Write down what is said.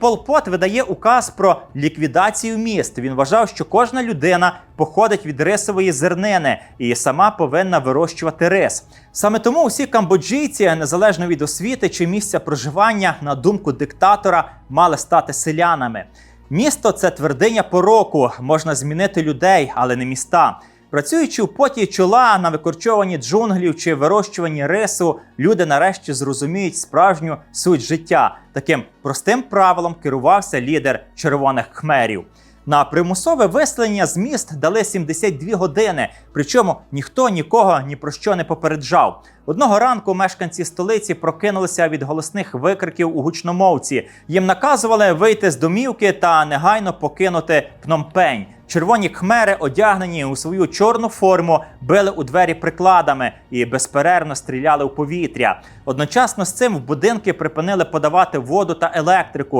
Пол Пот видає указ про ліквідацію міст. Він вважав, що кожна людина походить від рисової зернини і сама повинна вирощувати рис. Саме тому усі камбоджійці, незалежно від освіти чи місця проживання, на думку диктатора, мали стати селянами. Місто це твердиня пороку, можна змінити людей, але не міста. Працюючи у поті чола на викорчованні джунглів чи вирощуванні рису, люди нарешті зрозуміють справжню суть життя. Таким простим правилом керувався лідер червоних хмерів. На примусове виселення з міст дали 72 години, причому ніхто нікого ні про що не попереджав. Одного ранку мешканці столиці прокинулися від голосних викриків у гучномовці. Їм наказували вийти з домівки та негайно покинути Пномпень. Червоні хмери, одягнені у свою чорну форму, били у двері прикладами і безперервно стріляли у повітря. Одночасно з цим в будинки припинили подавати воду та електрику.